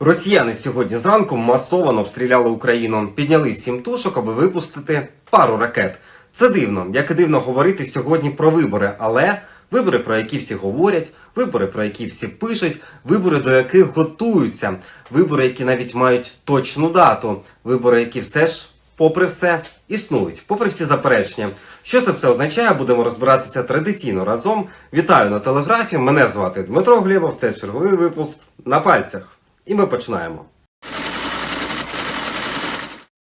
Росіяни сьогодні зранку масово обстріляли Україну. Підняли сім тушок, аби випустити пару ракет. Це дивно, як і дивно говорити сьогодні про вибори, але вибори, про які всі говорять, вибори, про які всі пишуть, вибори, до яких готуються, вибори, які навіть мають точну дату, вибори, які все ж, попри все, існують, попри всі заперечення. Що це все означає, будемо розбиратися традиційно разом. Вітаю на телеграфі. Мене звати Дмитро Глєбов. Це черговий випуск на пальцях. І ми починаємо.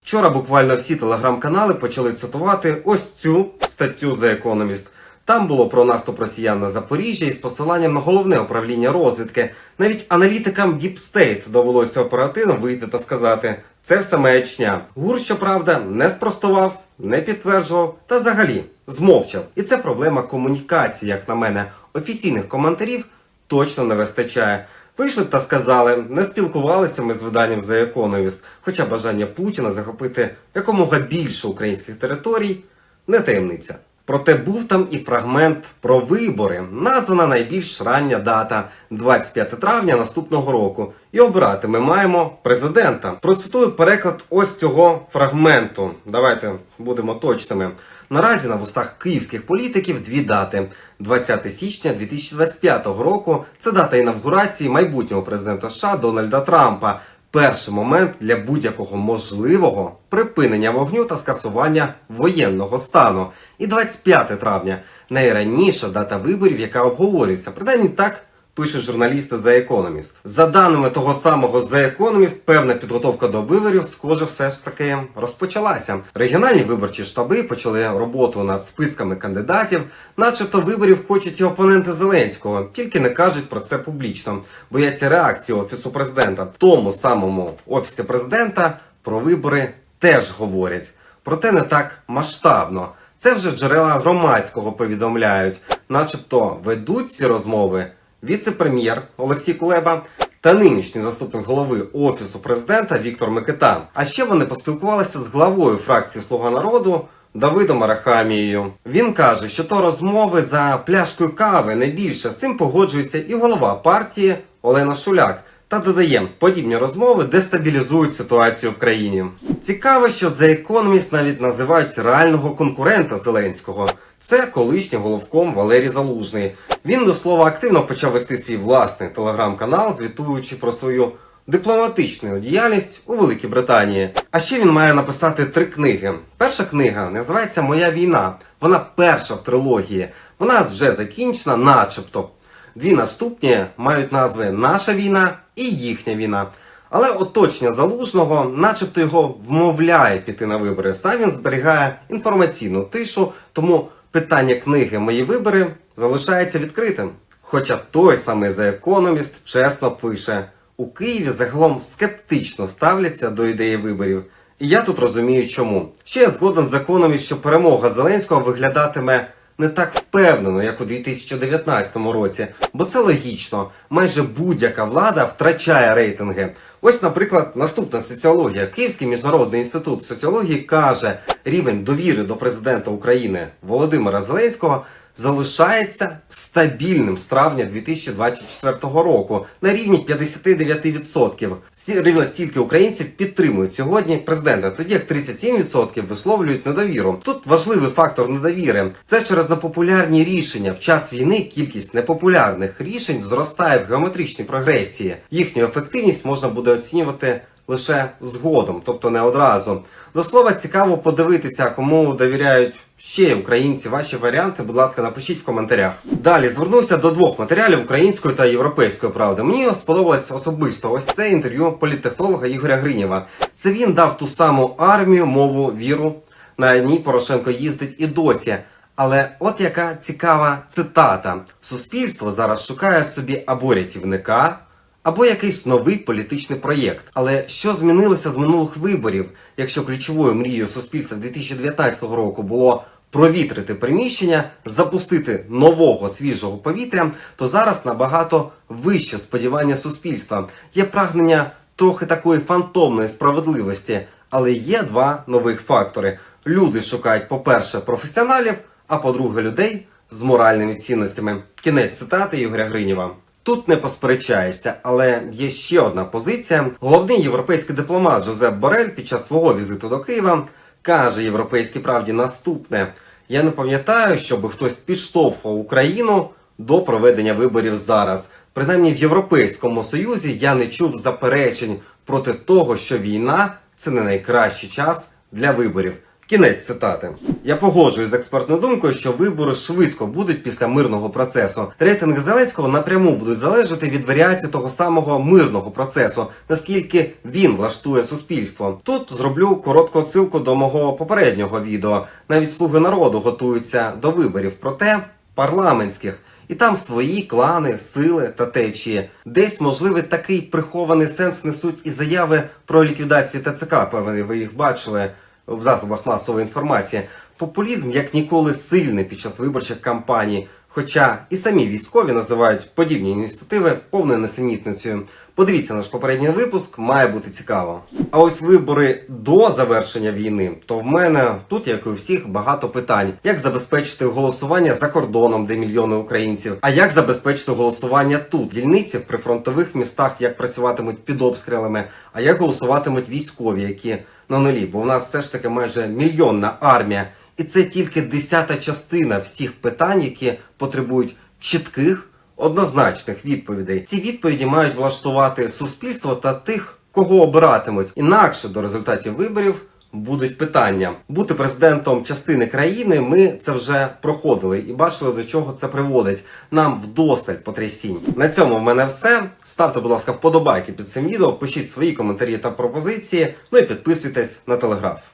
Вчора буквально всі телеграм-канали почали цитувати ось цю статтю The Economist. Там було про наступ росіян на Запоріжжя із посиланням на головне управління розвідки. Навіть аналітикам Deep State довелося оперативно вийти та сказати: це все маячня. ГУР, щоправда, не спростував, не підтверджував та взагалі змовчав. І це проблема комунікації, як на мене, офіційних коментарів точно не вистачає. Вийшли та сказали, не спілкувалися ми з виданням The Economist, хоча бажання Путіна захопити якомога більше українських територій не таємниця. Проте був там і фрагмент про вибори, названа найбільш рання дата 25 травня наступного року. І обирати ми маємо президента. Процитую переклад ось цього фрагменту. Давайте будемо точними. Наразі на вустах київських політиків дві дати: 20 січня 2025 року. Це дата інавгурації майбутнього президента США Дональда Трампа. Перший момент для будь-якого можливого припинення вогню та скасування воєнного стану. І 25 травня найраніша дата виборів, яка обговорюється. Принаймні так пишуть журналісти The Economist. За даними того самого The Economist, певна підготовка до виборів, схоже, все ж таки розпочалася. Регіональні виборчі штаби почали роботу над списками кандидатів, начебто виборів хочуть і опоненти Зеленського, тільки не кажуть про це публічно. Бояться реакції офісу президента. В тому самому офісі президента про вибори теж говорять. Проте не так масштабно. Це вже джерела громадського повідомляють, начебто ведуть ці розмови віце-прем'єр Олексій Кулеба та нинішній заступник голови офісу президента Віктор Микита. А ще вони поспілкувалися з главою фракції Слуга народу. Давидом Арахамією. Він каже, що то розмови за пляшкою кави не більше. З цим погоджується і голова партії Олена Шуляк. Та додає, подібні розмови дестабілізують ситуацію в країні. Цікаво, що The Economist навіть називають реального конкурента Зеленського. Це колишній головком Валерій Залужний. Він до слова активно почав вести свій власний телеграм-канал, звітуючи про свою дипломатичну діяльність у Великій Британії. А ще він має написати три книги. Перша книга називається Моя війна. Вона перша в трилогії. Вона вже закінчена, начебто. Дві наступні мають назви Наша війна і їхня війна. Але оточення залужного, начебто його вмовляє піти на вибори. Сам він зберігає інформаційну тишу, тому питання книги Мої вибори залишається відкритим. Хоча той самий The Economist чесно пише: у Києві загалом скептично ставляться до ідеї виборів. І я тут розумію, чому. Ще я згоден з Economist, що перемога Зеленського виглядатиме не так впевнено, як у 2019 році, бо це логічно. Майже будь-яка влада втрачає рейтинги. Ось, наприклад, наступна соціологія. Київський міжнародний інститут соціології каже, рівень довіри до президента України Володимира Зеленського залишається стабільним з травня 2024 року на рівні 59%. Сі- Рівно стільки українців підтримують сьогодні президента, тоді як 37% висловлюють недовіру. Тут важливий фактор недовіри. Це через непопулярні рішення. В час війни кількість непопулярних рішень зростає в геометричній прогресії. Їхню ефективність можна буде оцінювати лише згодом, тобто не одразу. До слова, цікаво подивитися, кому довіряють ще українці. Ваші варіанти, будь ласка, напишіть в коментарях. Далі звернувся до двох матеріалів української та європейської правди. Мені сподобалось особисто ось це інтерв'ю політтехнолога Ігоря Гринєва. Це він дав ту саму армію, мову, віру. На ній Порошенко їздить і досі. Але от яка цікава цитата: суспільство зараз шукає собі або рятівника, або якийсь новий політичний проєкт. Але що змінилося з минулих виборів, якщо ключовою мрією суспільства 2019 року було провітрити приміщення, запустити нового свіжого повітря, то зараз набагато вище сподівання суспільства. Є прагнення трохи такої фантомної справедливості, але є два нових фактори. Люди шукають, по-перше, професіоналів, а по-друге, людей з моральними цінностями. Кінець цитати Ігоря Гринєва. Тут не посперечаєшся, але є ще одна позиція. Головний європейський дипломат Жозеп Борель під час свого візиту до Києва каже європейській правді наступне: я не пам'ятаю, щоб хтось підштовхував Україну до проведення виборів зараз. Принаймні в Європейському Союзі я не чув заперечень проти того, що війна це не найкращий час для виборів. Кінець цитати. Я погоджуюсь з експертною думкою, що вибори швидко будуть після мирного процесу. Рейтинги Зеленського напряму будуть залежати від варіації того самого мирного процесу, наскільки він влаштує суспільство. Тут зроблю коротку отсилку до мого попереднього відео. Навіть слуги народу готуються до виборів, проте парламентських. І там свої клани, сили та течії. Десь, можливо, такий прихований сенс несуть і заяви про ліквідацію ТЦК. Певне, ви їх бачили в засобах масової інформації. Популізм як ніколи сильний під час виборчих кампаній. Хоча і самі військові називають подібні ініціативи повною несенітницею. Подивіться наш попередній випуск, має бути цікаво. А ось вибори до завершення війни, то в мене тут, як і у всіх, багато питань: як забезпечити голосування за кордоном, де мільйони українців, а як забезпечити голосування тут, дільниці в прифронтових містах, як працюватимуть під обстрілами, а як голосуватимуть військові, які на нулі, бо в нас все ж таки майже мільйонна армія. І це тільки десята частина всіх питань, які потребують чітких, однозначних відповідей. Ці відповіді мають влаштувати суспільство та тих, кого обиратимуть. Інакше до результатів виборів будуть питання. Бути президентом частини країни ми це вже проходили і бачили, до чого це приводить. Нам вдосталь потрясінь. На цьому в мене все. Ставте, будь ласка, вподобайки під цим відео, пишіть свої коментарі та пропозиції. Ну і підписуйтесь на телеграф.